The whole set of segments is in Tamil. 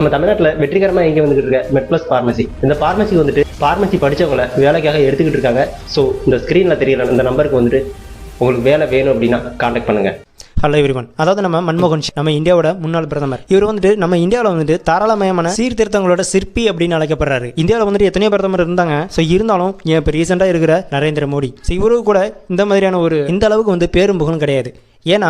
நம்ம தமிழ்நாட்டில் வெற்றிகரமாக இங்கே வந்துகிட்டு இருக்க? மெட் ப்ளஸ் ஃபார்மசி இந்த ஃபார்மசி வந்துட்டு ஃபார்மசி படித்தவங்கள வேலைக்காக எடுத்துக்கிட்டு இருக்காங்க. ஸோ இந்த ஸ்க்ரீனில் தெரியல இந்த நம்பருக்கு வந்துட்டு உங்களுக்கு வேலை வேணும் அப்படின்னா காண்டாக்ட் பண்ணுங்கள் ஹலோ எவ்ரிவன் அதாவது நம்ம மன்மோகன் சிங் நம்ம இந்தியாவோட முன்னாள் பிரதமர். இவர் வந்துட்டு நம்ம இந்தியாவில் வந்துட்டு தாராளமயமான சீர்திருத்தங்களோட சிற்பி அப்படின்னு அழைக்கப்படுறாரு. இந்தியாவில் வந்துட்டு எத்தனையோ பிரதமர் இருந்தாங்க. ஸோ இருந்தாலும் இப்போ ரீசெண்டாக இருக்கிற நரேந்திர மோடி. ஸோ இவருக்கு கூட இந்த மாதிரியான ஒரு இந்த அளவுக்கு வந்து பேரும் புகழும் கிடையாது. ஏன்னா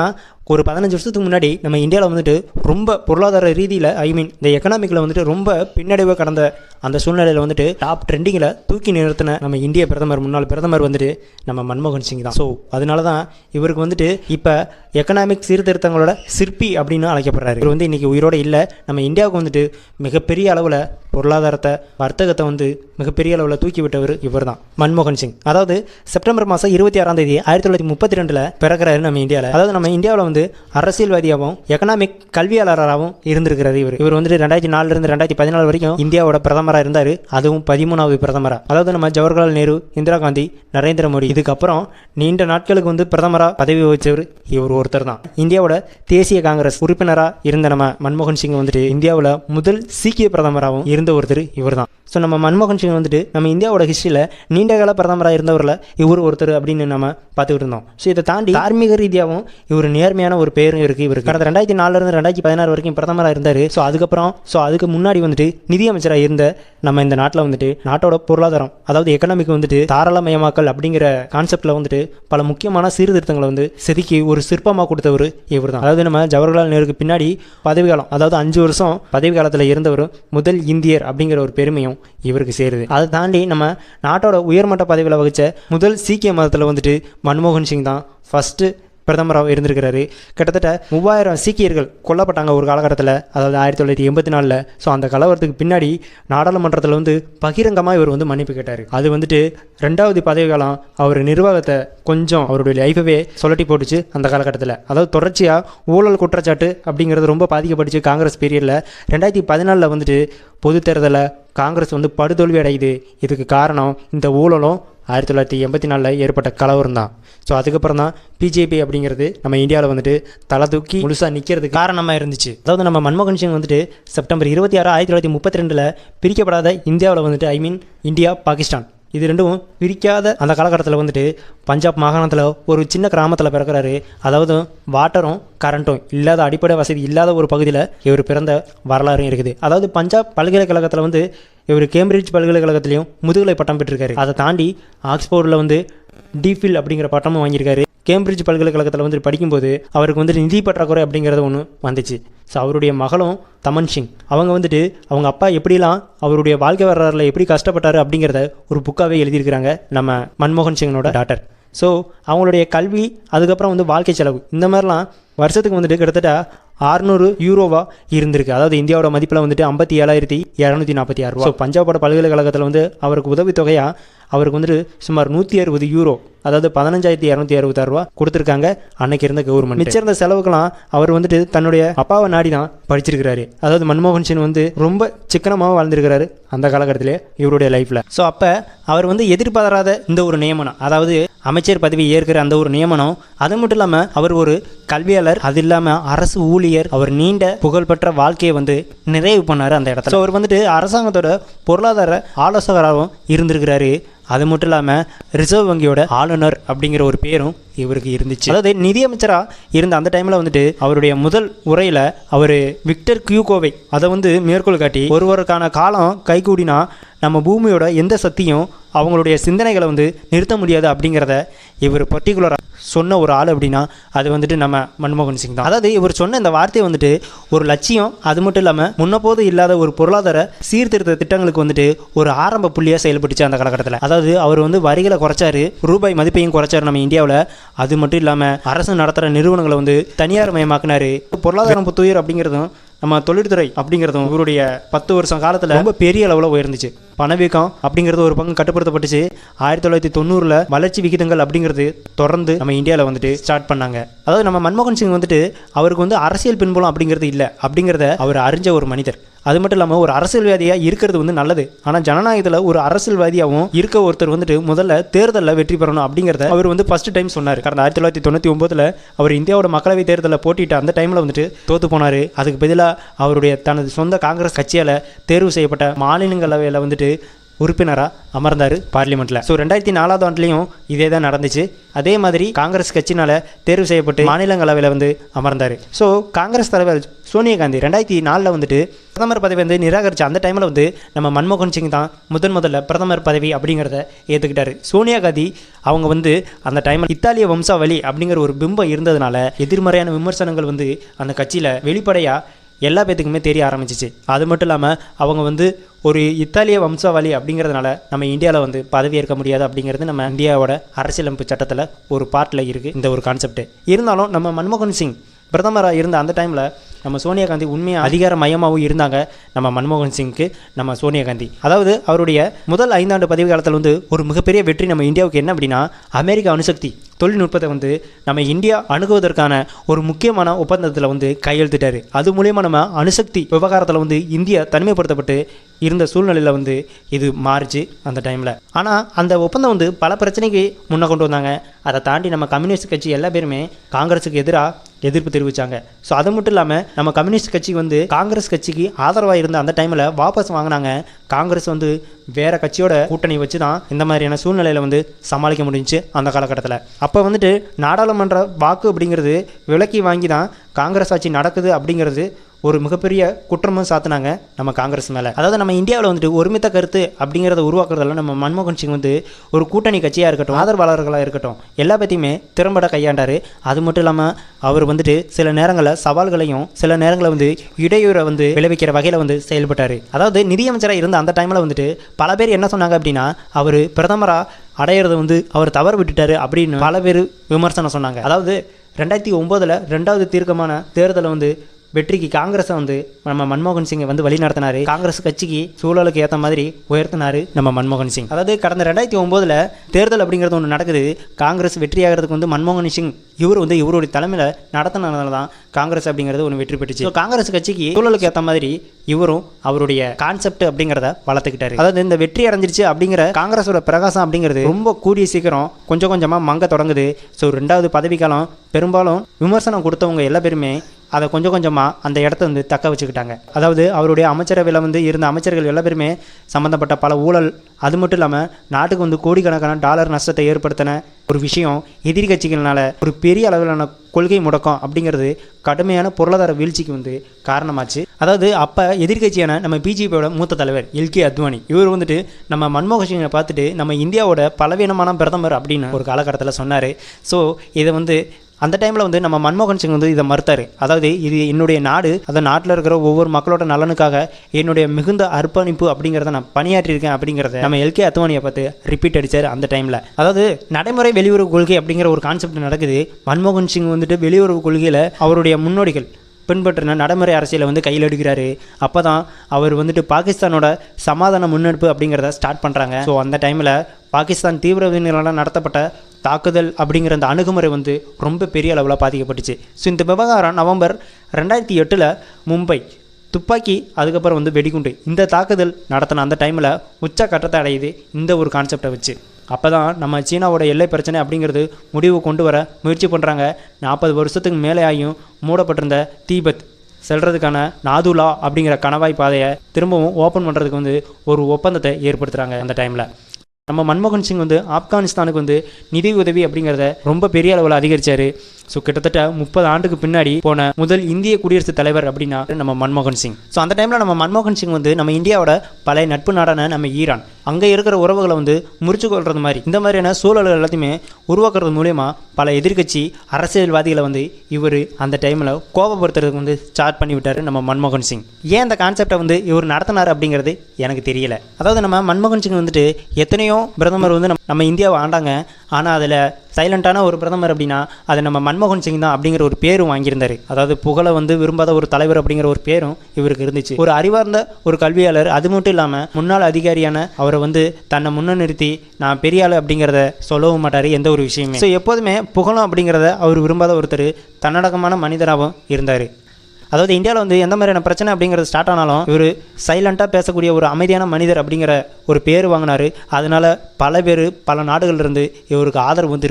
ஒரு பதினஞ்சு வருஷத்துக்கு முன்னாடி நம்ம இந்தியாவில் வந்துட்டு ரொம்ப பொருளாதார ரீதியில் ஐ மீன் இந்த எக்கனாமிக்கில் வந்துட்டு ரொம்ப பின்னடைவை கடந்த அந்த சூழ்நிலையில் வந்துட்டு டாப் ட்ரெண்டிங்கில் தூக்கி நிறுத்தின நம்ம இந்திய பிரதமர் முன்னாள் பிரதமர் வந்துட்டு நம்ம மன்மோகன் சிங் தான். ஸோ அதனால தான் இவருக்கு வந்துட்டு இப்போ எக்கனாமிக் சீர்திருத்தங்களோட சிற்பி அப்படின்னு அழைக்கப்படுறாரு. இவர் வந்து இன்றைக்கி உயிரோடு இல்லை. நம்ம இந்தியாவுக்கு வந்துட்டு மிகப்பெரிய அளவில் பொருளாதாரத்தை வர்த்தகத்தை வந்து மிகப்பெரிய அளவில் தூக்கி விட்டவர் இவர் தான் மன்மோகன் சிங். அதாவது செப்டம்பர் மாதம் இருபத்தி ஆறாம் தேதி ஆயிரத்தி தொள்ளாயிரத்தி முப்பத்தி ரெண்டில் பிறகுறாரு நம்ம இந்தியாவில் அதாவது நம்ம இந்தியாவில் வந்து அரசியல்வாதியாகவும் எக்கனாமிக் கல்வியாளராகவும் இருந்திருக்கிறார் இவர். இவர் வந்துட்டு ரெண்டாயிரத்தி நாலுலேருந்து ரெண்டாயிரத்தி பதினாலு வரைக்கும் இந்தியாவோட பிரதமராக இருந்தார். அதுவும் பதிமூணாவது பிரதமராக அதாவது நம்ம ஜவஹர்லால் நேரு இந்திரா காந்தி நரேந்திர மோடி. இதுக்கப்புறம் நீண்ட நாட்களுக்கு வந்து பிரதமராக பதவி வகித்தவர் இவர் ஒருத்தர் தான். இந்தியாவோட தேசிய காங்கிரஸ் உறுப்பினராக இருந்த நம்ம மன்மோகன் சிங் வந்துட்டு இந்தியாவில் முதல் சீக்கிய பிரதமராகவும் இருந்த ஒருத்தர் இவர் தான். ஸோ நம்ம மன்மோகன் சிங் வந்துட்டு நம்ம இந்தியாவோட ஹிஸ்ட்ரியில் நீண்டகால பிரதமராக இருந்தவரில் இவர் ஒருத்தர் அப்படின்னு நம்ம பார்த்துக்கிட்டு இருந்தோம். ஸோ இதை தாண்டி தார்மீக ரீதியாகவும் இவர் நேர்மையான ஒரு பேரும் இருக்குது இவர் கடந்த ரெண்டாயிரத்தி நாலுலேருந்து ரெண்டாயிரத்தி பதினாறு வரைக்கும் பிரதமராக இருந்தார். ஸோ அதுக்கப்புறம் ஸோ அதுக்கு முன்னாடி வந்துட்டு நிதியமைச்சராக இருந்த நம்ம இந்த நாட்டில் வந்துட்டு நாட்டோட பொருளாதாரம் அதாவது எக்கனாமிக் வந்துட்டு தாராளமயமாக்கல் அப்படிங்கிற கான்செப்டில் வந்துட்டு பல முக்கியமான சீர்திருத்தங்களை வந்து செதுக்கி ஒரு சிற்பமாக கொடுத்தவர் இவர் தான் அதாவது நம்ம ஜவஹர்லால் நேருக்கு பின்னாடி பதவி காலம் அதாவது அஞ்சு வருஷம் பதவி காலத்தில் இருந்தவர் முதல் இந்தியர் அப்படிங்கிற ஒரு பெருமையும் இவருக்கு சேருது. அதை தாண்டி நம்ம நாட்டோட உயர்மட்ட பதவியில் வகித்த முதல் சீக்கிய மதத்தில் வந்துட்டு மன்மோகன் சிங் தான். ஃபஸ்ட்டு பிரதமராக இருந்திருக்கிறாரு. கிட்டத்தட்ட மூவாயிரம் சீக்கியர்கள் கொல்லப்பட்டாங்க ஒரு காலகட்டத்தில். அதாவது ஆயிரத்தி தொள்ளாயிரத்தி எண்பத்தி நாலில். ஸோ அந்த கலவரத்துக்கு பின்னாடி நாடாளுமன்றத்தில் வந்து பகிரங்கமாக இவர் வந்து மன்னிப்பு கேட்டார். அது வந்துட்டு ரெண்டாவது பதவி காலம் அவர் நிர்வாகத்தை கொஞ்சம் அவருடைய லைஃபவே சொல்லட்டி போட்டுச்சு அந்த காலகட்டத்தில். அதாவது தொடர்ச்சியாக ஊழல் குற்றச்சாட்டு அப்படிங்கிறது ரொம்ப பாதிக்கப்பட்டுச்சு காங்கிரஸ் பீரியடில் ரெண்டாயிரத்தி பதினாலில் வந்துட்டு பொது தேர்தலில் காங்கிரஸ் வந்து படுதோல்வி அடையுது. இதுக்கு காரணம் இந்த ஊழலும் ஆயிரத்தி தொள்ளாயிரத்தி எண்பத்தி நாலில் ஏற்பட்ட கலவரம் தான் ஸோ அதுக்கப்புறம் தான் பிஜேபி அப்படிங்கிறது நம்ம இந்தியாவில் வந்துட்டு தலை தூக்கி முழுசாக நிற்கிறதுக்கு காரணமாக இருந்துச்சு. அதாவது நம்ம மன்மோகன் சிங் வந்துட்டு செப்டம்பர் இருபத்தி ஆறு ஆயிரத்தி தொள்ளாயிரத்தி முப்பத்தி ரெண்டில் பிரிக்கப்படாத இந்தியாவில் வந்துட்டு ஐ மீன் இந்தியா பாகிஸ்தான். இது ரெண்டும் பிரிக்காத அந்த காலகட்டத்தில் வந்துட்டு பஞ்சாப் மாகாணத்தில் ஒரு சின்ன கிராமத்தில் பிறக்கிறாரு. அதாவது வாட்டரும் கரண்ட்டும் இல்லாத அடிப்படை வசதி இல்லாத ஒரு பகுதியில் இவர் பிறந்த வரலாறும் இருக்குது. அதாவது பஞ்சாப் பல்கலைக்கழகத்தில் வந்து இவர் கேம்பிரிட்ஜ் பல்கலைக்கழகத்திலையும் முதுகலை பட்டம் பெற்றிருக்காரு. அதை தாண்டி ஆக்ஸ்போர்டில் வந்து டிஃபில் அப்படிங்கிற பட்டமும் வாங்கியிருக்காரு. கேம்பிரிட்ஜ் பல்கலைக்கழகத்தில் வந்து படிக்கும்போது அவருக்கு வந்துட்டு நிதி பற்றாக்குறை அப்படிங்கிறது ஒன்று வந்துச்சு. ஸோ அவருடைய மகளும் தமன் சிங். அவங்க வந்துட்டு அவங்க அப்பா எப்படிலாம் அவருடைய வாழ்க்கை வரலாறில் எப்படி கஷ்டப்பட்டாரு அப்படிங்கிறத ஒரு புக்காகவே எழுதியிருக்கிறாங்க நம்ம மன்மோகன் சிங்கனோட டாட்டர் ஸோ அவங்களுடைய கல்வி அதுக்கப்புறம் வந்து வாழ்க்கை செலவு. இந்த மாதிரிலாம் வருஷத்துக்கு வந்துட்டு கிட்டத்தட்ட ஆறுநூறு யூரோவா இருந்திருக்கு. அதாவது இந்தியாவோட மதிப்பில் வந்துட்டு ஐம்பத்தி ஏழாயிரத்தி இரநூத்தி நாற்பத்தி ஆறு ரூபா. ஸோ பஞ்சாபோட பல்கலைக்கழகத்தில் வந்து அவருக்கு உதவித்தொகையாக அவருக்கு வந்துட்டு சுமார் நூற்றி அறுபது யூரோ அதாவது பதினஞ்சாயிரத்தி இரநூத்தி அறுபத்தாறு ரூபா கொடுத்துருக்காங்க. அன்னைக்கு இருந்த கவர்மெண்ட் மிச்சம் இருந்த செலவுக்கெல்லாம் அவர் வந்துட்டு தன்னுடைய அப்பாவை நாடி தான் படிச்சிருக்கிறாரு. அதாவது மன்மோகன் சிங் வந்து ரொம்ப சிக்கனமாக வாழ்ந்திருக்கிறாரு அந்த காலகட்டத்திலே இவருடைய லைஃப்பில் ஸோ அப்போ அவர் வந்து எதிர்பாராத இந்த ஒரு நியமனம் அதாவது அமைச்சர் பதவி ஏற்கிற அந்த ஒரு நியமனம் அது மட்டும் இல்லாமல் அவர் ஒரு கல்வியாளர் அது இல்லாமல் அரசு ஊழியர் அவர் நீண்ட புகழ்பெற்ற வாழ்க்கையை வந்து நிறைவு பண்ணார் அந்த இடத்துல. அவர் வந்துட்டு அரசாங்கத்தோட பொருளாதார ஆலோசகராகவும் இருந்திருக்கிறாரு. அது மட்டும் இல்லாமல் ரிசர்வ் வங்கியோட ஆளுநர் அப்படிங்கிற ஒரு பேரும் இவருக்கு இருந்துச்சு. அதாவது நிதியமைச்சராக இருந்த அந்த டைமில் வந்துட்டு அவருடைய முதல் உரையில் அவர் விக்டர் கியூகோவை அதை வந்து மேற்கோள் காட்டி ஒருவருக்கான காலம் கைகூடினா நம்ம பூமியோட எந்த சக்தியும் அவங்களுடைய சிந்தனைகளை வந்து நிறுத்த முடியாது அப்படிங்கிறத இவர் பர்டிகுலராக சொன்ன ஒரு ஆள் அப்படின்னா அது வந்துட்டு நம்ம மன்மோகன் சிங் தான். அதாவது இவர் சொன்ன இந்த வார்த்தை வந்துட்டு ஒரு லட்சியம் அது மட்டும் இல்லாமல் முன்னப்போது இல்லாத ஒரு பொருளாதார சீர்திருத்த திட்டங்களுக்கு வந்துட்டு ஒரு ஆரம்ப புள்ளியாக செயல்பட்டுச்சு அந்த காலகட்டத்தில். அதாவது அவர் வந்து வரிகளை குறைச்சாரு ரூபாய் மதிப்பையும் குறைச்சாரு நம்ம இந்தியாவில். அது மட்டும் இல்லாமல் அரசு நடத்துகிற நிறுவனங்களை வந்து தனியார் மயமாக்குனாரு. பொருளாதாரம் புத்துயிர் அப்படிங்கிறதும் நம்ம தொழில்துறை அப்படிங்கிறதும் இவருடைய பத்து வருஷம் காலத்தில் ரொம்ப பெரிய அளவில் உயர்ந்துச்சு. பணவீக்கம் அப்படிங்கிறது ஒரு பங்கு கட்டுப்படுத்தப்பட்டுச்சு. ஆயிரத்தி தொள்ளாயிரத்தி தொண்ணூறில் வளர்ச்சி விகிதங்கள் அப்படிங்கிறது தொடர்ந்து நம்ம இந்தியாவில் வந்துட்டு ஸ்டார்ட் பண்ணாங்க. அதாவது நம்ம மன்மோகன் சிங் வந்துட்டு அவருக்கு வந்து அரசியல் பின்புலம் அப்படிங்கிறது இல்லை அப்படிங்கிறத அவர் அறிஞ்ச ஒரு மனிதர். அது மட்டும் இல்லாமல் ஒரு அரசியல்வாதியாக இருக்கிறது வந்து நல்லது. ஆனால் ஜனநாயகத்தில் ஒரு அரசியல்வாதியாகவும் இருக்க ஒருத்தர் வந்துட்டு முதல்ல தேர்தலில் வெற்றி பெறணும் அப்படிங்கிறத அவர் வந்து ஃபர்ஸ்ட் டைம் சொன்னார். கடந்த ஆயிரத்தி தொள்ளாயிரத்தி தொண்ணூற்றி ஒம்போதில் அவர் இந்தியாவோட மக்களவை தேர்தலில் போட்டிட்டு அந்த டைமில் வந்துட்டு தோத்து போனார். அதுக்கு பதிலாக அவருடைய தனது சொந்த காங்கிரஸ் கட்சியால் தேர்வு செய்யப்பட்ட மாநிலங்களவையில் வந்துட்டு உறுப்பினராக அமர்ந்தார் பார்லிமெண்ட்டில் ஸோ ரெண்டாயிரத்தி நாலாவது ஆண்டுலேயும் இதே தான் நடந்துச்சு. அதே மாதிரி காங்கிரஸ் கட்சினால் தேர்வு செய்யப்பட்டு மாநிலங்களவையில் வந்து அமர்ந்தார். ஸோ காங்கிரஸ் தலைவர் சோனியா காந்தி ரெண்டாயிரத்தி நாலில் வந்துட்டு பிரதமர் பதவி வந்து நிராகரித்த அந்த டைமில் வந்து நம்ம மன்மோகன் சிங் தான் முதன் முதல்ல பிரதமர் பதவி அப்படிங்கிறத ஏற்றுக்கிட்டாரு சோனியா காந்தி அவங்க வந்து அந்த டைமில் இத்தாலிய வம்சாவளி அப்படிங்கிற ஒரு பிம்பம் இருந்ததுனால எதிர்மறையான விமர்சனங்கள் வந்து அந்த கட்சியில் வெளிப்படையாக எல்லா பேத்துக்குமே தெரிய ஆரம்பிச்சிச்சு. அது மட்டும் இல்லாமல் அவங்க வந்து ஒரு இத்தாலிய வம்சாவளி அப்படிங்கிறதுனால நம்ம இந்தியாவில் வந்து பதவி ஏற்க முடியாது அப்படிங்கிறது நம்ம இந்தியாவோட அரசியலமைப்பு சட்டத்தில் ஒரு பார்ட்டில் இருக்குது இந்த ஒரு கான்செப்ட் இருந்தாலும் நம்ம மன்மோகன் சிங் பிரதமராக இருந்த அந்த டைமில் நம்ம சோனியா காந்தி உண்மையாக அதிகார மையமாகவும் இருந்தாங்க நம்ம மன்மோகன் சிங்க்கு நம்ம சோனியா காந்தி. அதாவது அவருடைய முதல் ஐந்தாண்டு பதவி காலத்தில் வந்து ஒரு மிகப்பெரிய வெற்றி நம்ம இந்தியாவுக்கு என்ன அப்படின்னா அமெரிக்க அணுசக்தி தொழில்நுட்பத்தை வந்து நம்ம இந்தியா அணுகுவதற்கான ஒரு முக்கியமான ஒப்பந்தத்தில் வந்து கையெழுத்திட்டார். அது மூலயமா நம்ம அணுசக்தி விவகாரத்தில் வந்து இந்தியா தனிமைப்படுத்தப்பட்டு இருந்த சூழ்நிலையில் வந்து இது மாறுச்சு அந்த டைமில் ஆனால் அந்த ஒப்பந்தம் வந்து பல பிரச்சனைக்கு முன்னே கொண்டு வந்தாங்க. அதை தாண்டி நம்ம கம்யூனிஸ்ட் கட்சி எல்லா பேருமே காங்கிரஸுக்கு எதிராக எதிர்ப்பு தெரிவித்தாங்க ஸோ அது மட்டும் இல்லாமல் நம்ம கம்யூனிஸ்ட் கட்சி வந்து காங்கிரஸ் கட்சிக்கு ஆதரவாக இருந்த அந்த டைமில் வாபஸ் வாங்கினாங்க. காங்கிரஸ் வந்து வேறு கட்சியோட கூட்டணி வச்சு தான் இந்த மாதிரியான சூழ்நிலையில் வந்து சமாளிக்க முடிஞ்சுச்சு அந்த காலகட்டத்தில். அப்போ வந்துட்டு நாடாளுமன்ற வாக்கு அப்படிங்கிறது விலக்கி வாங்கி தான் காங்கிரஸ் ஆட்சி நடக்குது அப்படிங்கிறது ஒரு மிகப்பெரிய குற்றமும் சாத்தினாங்க நம்ம காங்கிரஸ் மேலே. அதாவது நம்ம இந்தியாவில் வந்துட்டு ஒருமித்த கருத்து அப்படிங்கிறத உருவாக்குறதால நம்ம மன்மோகன் சிங் வந்து ஒரு கூட்டணி கட்சியாக இருக்கட்டும் ஆதரவாளர்களாக இருக்கட்டும் எல்லா பற்றியுமே திறம்பட கையாண்டார். அது மட்டும் இல்லாமல் அவர் வந்துட்டு சில நேரங்களில் சவால்களையும் சில நேரங்களில் வந்து இடையூறை வந்து விளைவிக்கிற வகையில் வந்து செயல்பட்டார். அதாவது நிதியமைச்சராக இருந்த அந்த டைமில் வந்துட்டு பல பேர் என்ன சொன்னாங்க அப்படின்னா அவர் பிரதமராக அடையிறத வந்து அவர் தவறு விட்டுட்டாரு அப்படின்னு பல பேர் விமர்சனம் சொன்னாங்க. அதாவது ரெண்டாயிரத்தி ஒம்போதில் ரெண்டாவது தீர்க்கமான தேர்தலை வந்து வெற்றிக்கு காங்கிரஸை வந்து நம்ம மன்மோகன் சிங்கை வந்து வழி நடத்தினாரு. காங்கிரஸ் கட்சிக்கு சூழலுக்கு ஏற்ற மாதிரி உயர்த்தினாரு நம்ம மன்மோகன் சிங். அதாவது கடந்த ரெண்டாயிரத்தி ஒம்போதில் தேர்தல் அப்படிங்கிறது ஒன்று நடக்குது. காங்கிரஸ் வெற்றியாகிறதுக்கு வந்து மன்மோகன் சிங் இவர் வந்து இவருடைய தலைமையில் நடத்தினதுனால தான் காங்கிரஸ் அப்படிங்கிறது ஒன்று வெற்றி பெற்றுச்சு. ஸோ காங்கிரஸ் கட்சிக்கு சூழலுக்கு ஏற்ற மாதிரி இவரும் அவருடைய கான்செப்ட் அப்படிங்கிறத வளர்த்துக்கிட்டாரு. அதாவது இந்த வெற்றி அடைஞ்சிருச்சு அப்படிங்கிற காங்கிரஸோட பிரகாசம் அப்படிங்கிறது ரொம்ப கூடிய சீக்கிரம் கொஞ்சம் கொஞ்சமாக மங்க தொடங்குது. ஸோ ரெண்டாவது பதவிக்காலம் பெரும்பாலும் விமர்சனம் கொடுத்தவங்க எல்லா பேருமே அதை கொஞ்சம் கொஞ்சமாக அந்த இடத்த வந்து தக்க வச்சுக்கிட்டாங்க. அதாவது அவருடைய அமைச்சரவையில் வந்து இருந்த அமைச்சர்கள் எல்லாருமே சம்மந்தப்பட்ட பல ஊழல் அது மட்டும் இல்லாமல் நாட்டுக்கு வந்து கோடிக்கணக்கான டாலர் நஷ்டத்தை ஏற்படுத்தின ஒரு விஷயம் எதிரி கட்சிகள்னால ஒரு பெரிய அளவிலான கொள்கை முடக்கம் அப்படிங்கிறது கடுமையான பொருளாதார வீழ்ச்சிக்கு வந்து காரணமாச்சு. அதாவது அப்போ எதிர்க்கட்சியான நம்ம பிஜேபியோட மூத்த தலைவர் எல்கே அத்வானி இவர் வந்துட்டு நம்ம மன்மோகன் சிங்கை பார்த்துட்டு நம்ம இந்தியாவோட பலவீனமான பிரதமர் அப்படின்னு ஒரு காலகட்டத்தில் சொன்னார். ஸோ இதை வந்து அந்த டைமில் வந்து நம்ம மன்மோகன் சிங் வந்து இதை மறுத்தார். அதாவது இது என்னுடைய நாடு அந்த நாட்டில் இருக்கிற ஒவ்வொரு மக்களோட நலனுக்காக என்னுடைய மிகுந்த அர்ப்பணிப்பு அப்படிங்கிறத நான் பணியாற்றியிருக்கேன் அப்படிங்கிறத நம்ம எல்கே அத்வானியை பார்த்து ரிப்பீட் அடிச்சார் அந்த டைமில் அதாவது நடைமுறை வெளியுறவு கொள்கை அப்படிங்கிற ஒரு கான்செப்ட் நடக்குது. மன்மோகன் சிங் வந்துட்டு வெளியுறவு கொள்கையில் அவருடைய முன்னோடிகள் பின்பற்றின நடைமுறை அரசியலை வந்து கையில் எடுக்கிறாரு. அப்போ தான் அவர் வந்துட்டு பாகிஸ்தானோட சமாதான முன்னெடுப்பு அப்படிங்கிறத ஸ்டார்ட் பண்ணுறாங்க ஸோ அந்த டைமில் பாகிஸ்தான் தீவிரவாதிகளால் நடத்தப்பட்ட தாக்குதல் அப்படிங்கிற அந்த அணுகுமுறை வந்து ரொம்ப பெரிய அளவில் பாதிக்கப்பட்டுச்சு. ஸோ இந்த விவகாரம் நவம்பர் ரெண்டாயிரத்தி எட்டில் மும்பை துப்பாக்கி அதுக்கப்புறம் வந்து வெடிகுண்டு இந்த தாக்குதல் நடத்தின அந்த டைமில் உச்ச கட்டத்தை அடையுது இந்த ஒரு கான்செப்டை வச்சு. அப்போ தான் நம்ம சீனாவோட எல்லை பிரச்சனை அப்படிங்கிறது முடிவு கொண்டு வர முயற்சி பண்ணுறாங்க நாற்பது வருஷத்துக்கு மேலே ஆகியும் மூடப்பட்டிருந்த தீபத் செல்றதுக்கான நாதுலா அப்படிங்கிற கணவாய் பாதையை திரும்பவும் ஓப்பன் பண்ணுறதுக்கு வந்து ஒரு ஒப்பந்தத்தை ஏற்படுத்துகிறாங்க அந்த டைமில் நம்ம மன்மோகன் சிங் வந்து ஆப்கானிஸ்தானுக்கு வந்து நிதி உதவி அப்படிங்கிறத ரொம்ப பெரிய அளவில் அதிகரிச்சாரு. ஸோ கிட்டத்தட்ட முப்பது ஆண்டுக்கு பின்னாடி போன முதல் இந்திய குடியரசுத் தலைவர் அப்படின்னா நம்ம மன்மோகன் சிங். ஸோ அந்த டைமில் நம்ம மன்மோகன் சிங் வந்து நம்ம இந்தியாவோட பழைய நட்பு நாடான நம்ம ஈரான். அங்கே இருக்கிற உறவுகளை வந்து முறிச்சு கொள்வது மாதிரி. இந்த மாதிரியான சூழல்கள் எல்லாத்தையுமே உருவாக்குறது மூலயமா பல எதிர்க்கட்சி அரசியல்வாதிகளை வந்து இவர் அந்த டைமில் கோபப்படுத்துறதுக்கு வந்து ஸ்டார்ட் பண்ணி விட்டார் நம்ம மன்மோகன் சிங். ஏன் அந்த கான்செப்டை வந்து இவர் நடத்தினார் அப்படிங்கிறது எனக்கு தெரியல. அதாவது நம்ம மன்மோகன் சிங் வந்துட்டு எத்தனையோ பிரதமர் வந்து நம்ம- நம்ம இந்தியாவை ஆண்டாங்க. ஆனால் அதில் சைலண்டான ஒரு பிரதமர் அப்படின்னா அது நம்ம மன்மோகன் சிங் தான் அப்படிங்கிற ஒரு பேரும் வாங்கியிருந்தார். அதாவது புகழை வந்து விரும்பாத ஒரு தலைவர் அப்படிங்கிற ஒரு பேரும் இவருக்கு இருந்துச்சு. ஒரு அறிவார்ந்த ஒரு கல்வியாளர் அது மட்டும் இல்லாமல் முன்னாள் அதிகாரியான அவரை வந்து தன்னை முன்ன நிறுத்தி நான் பெரிய அப்படிங்கிறத சொல்லவும் மாட்டார் எந்த ஒரு விஷயமே. ஸோ எப்போதுமே புகழும் அப்படிங்கிறத அவர் விரும்பாத ஒருத்தர் தன்னடக்கமான மனிதராகவும் இருந்தார். அதாவது இந்தியாவில் வந்து எந்த மாதிரியான பிரச்சனை அப்படிங்கிறது ஸ்டார்ட் ஆனாலும் இவர் சைலண்ட்டாக பேசக்கூடிய ஒரு அமைதியான மனிதர் அப்படிங்கிற ஒரு பேர் வாங்கினார். அதனால பல பேர் பல நாடுகள்ல இருந்து இவருக்கு ஆதரவு வந்து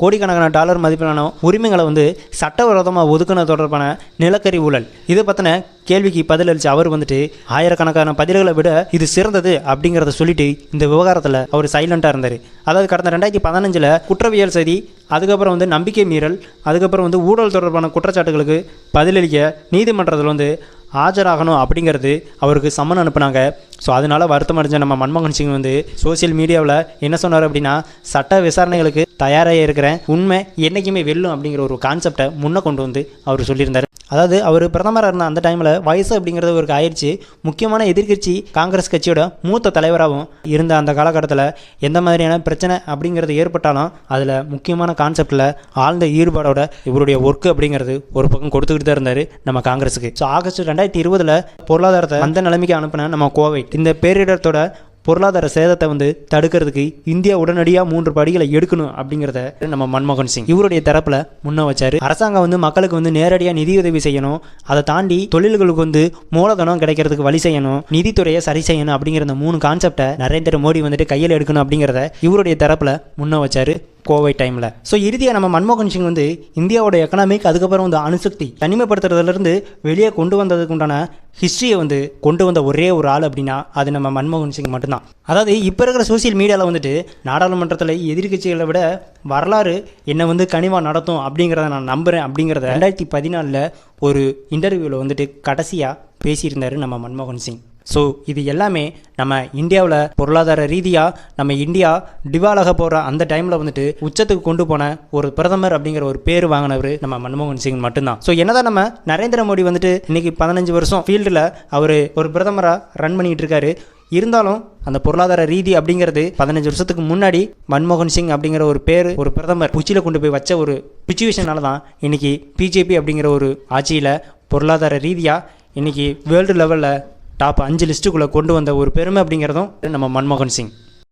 கோடிக்கணக்கான டாலர் மதிப்பிலான உரிமைகளை வந்து சட்டவிரோதமாக ஒதுக்குன தொடர்பான நிலக்கரி ஊழல். இதை பற்றின கேள்விக்கு பதிலளித்த அவர் வந்துட்டு ஆயிரக்கணக்கான பதில்களை விட இது சிறந்தது அப்படிங்கிறத சொல்லிட்டு இந்த விவகாரத்தில் அவர் சைலண்ட்டாக இருந்தார். அதாவது கடந்த ரெண்டாயிரத்தி பதினஞ்சில் குற்றவியல் சதி அதுக்கப்புறம் வந்து நம்பிக்கை மீறல் அதுக்கப்புறம் வந்து ஊழல் தொடர்பான குற்றச்சாட்டுகளுக்கு பதிலளிக்க நீதிமன்றத்தில் வந்து ஆஜராகணும் அப்படிங்கிறது அவருக்கு சம்மன் அனுப்புனாங்க. ஸோ அதனால வருத்தம் அடைஞ்ச நம்ம மன்மோகன் சிங் வந்து சோஷியல் மீடியாவில் என்ன சொன்னார் அப்படின்னா சட்ட விசாரணைகளுக்கு தயாராக இருக்கிறேன். உண்மை என்றைக்குமே வெல்லும் அப்படிங்கிற ஒரு கான்செப்டை முன்னே கொண்டு வந்து அவர் சொல்லியிருந்தார். அதாவது அவர் பிரதமராக இருந்த அந்த டைமில் வயசு அப்படிங்கிறது ஒரு ஆயிடுச்சு. முக்கியமான எதிர்க்கட்சி காங்கிரஸ் கட்சியோட மூத்த தலைவராகவும் இருந்த அந்த காலகட்டத்தில் எந்த மாதிரியான பிரச்சனை அப்படிங்கிறது ஏற்பட்டாலும் அதில் முக்கியமான கான்செப்டில் ஆழ்ந்த ஈடுபாடோட இவருடைய ஒர்க்கு அப்படிங்கிறது ஒரு பக்கம் கொடுத்துக்கிட்டு தான் இருந்தார் நம்ம காங்கிரஸுக்கு. ஸோ ஆகஸ்ட் ரெண்டாயிரத்தி இருபதில் பொருளாதாரத்தை அந்த நிலைமைக்கு அனுப்பின நம்ம கோவை இந்த பேரிடரத்தோட பொருளாதார சேதத்தை வந்து தடுக்கிறதுக்கு இந்தியா உடனடியாக மூன்று படிகளை எடுக்கணும் அப்படிங்கிறத நம்ம மன்மோகன் சிங் இவருடைய தரப்பில் முன்ன வச்சாரு. அரசாங்கம் வந்து மக்களுக்கு வந்து நேரடியாக நிதியுதவி செய்யணும். அதை தாண்டி தொழில்களுக்கு வந்து மூலதனம் கிடைக்கிறதுக்கு வழி செய்யணும். நிதித்துறையை சரி செய்யணும் அப்படிங்கிற அந்த மூணு கான்செப்டை நரேந்திர மோடி வந்துட்டு கையில் எடுக்கணும் அப்படிங்கிறத இவருடைய தரப்பில் முன்ன வச்சாரு. கோவை டைமில் ஸோ இறுதியாக நம்ம மன்மோகன் சிங் வந்து இந்தியாவோட எக்கனாமிக் அதுக்கப்புறம் வந்து அணுசக்தி தனிமைப்படுத்துறதுலேருந்து வெளியே கொண்டு வந்ததுக்கு உண்டான ஹிஸ்ட்ரியை வந்து கொண்டு வந்த ஒரே ஒரு ஆள் அப்படின்னா அது நம்ம மன்மோகன் சிங் மட்டும்தான். அதாவது இப்போ இருக்கிற சோஷியல் மீடியாவில் வந்துட்டு நாடாளுமன்றத்தில் எதிர்க்கட்சிகளை விட வரலாறு என்னை வந்து கனிவாக நடத்தும் அப்படிங்கிறத நான் நம்புகிறேன் அப்படிங்கிறத ரெண்டாயிரத்தி பதினாலில் ஒரு இன்டர்வியூவில் வந்துட்டு கடைசியாக பேசியிருந்தார் நம்ம மன்மோகன் சிங். ஸோ இது எல்லாமே நம்ம இந்தியாவில் பொருளாதார ரீதியாக நம்ம இந்தியா டிவாலாக போகிற அந்த டைமில் வந்துட்டு உச்சத்துக்கு கொண்டு போன ஒரு பிரதமர் அப்படிங்கிற ஒரு பேர் வாங்கினவர் நம்ம மன்மோகன் சிங் மட்டும்தான். ஸோ என்னதான் நம்ம நரேந்திர மோடி வந்துட்டு இன்றைக்கி பதினஞ்சு வருஷம் ஃபீல்டில் அவர் ஒரு பிரதமராக ரன் பண்ணிக்கிட்டு இருக்காரு. இருந்தாலும் அந்த பொருளாதார ரீதி அப்படிங்கிறது பதினஞ்சு வருஷத்துக்கு முன்னாடி மன்மோகன் சிங் அப்படிங்கிற ஒரு பேர் ஒரு பிரதமர் உச்சியில் கொண்டு போய் வச்ச ஒரு சுச்சுவேஷனால தான் இன்னைக்கு பிஜேபி அப்படிங்கிற ஒரு ஆட்சியில் பொருளாதார ரீதியாக இன்றைக்கி வேர்ல்டு லெவலில் டாப் அஞ்சு லிஸ்ட்டுக்குள்ளே கொண்டு வந்த ஒரு பெருமை அப்படிங்கிறதும் நம்ம மன்மோகன் சிங்.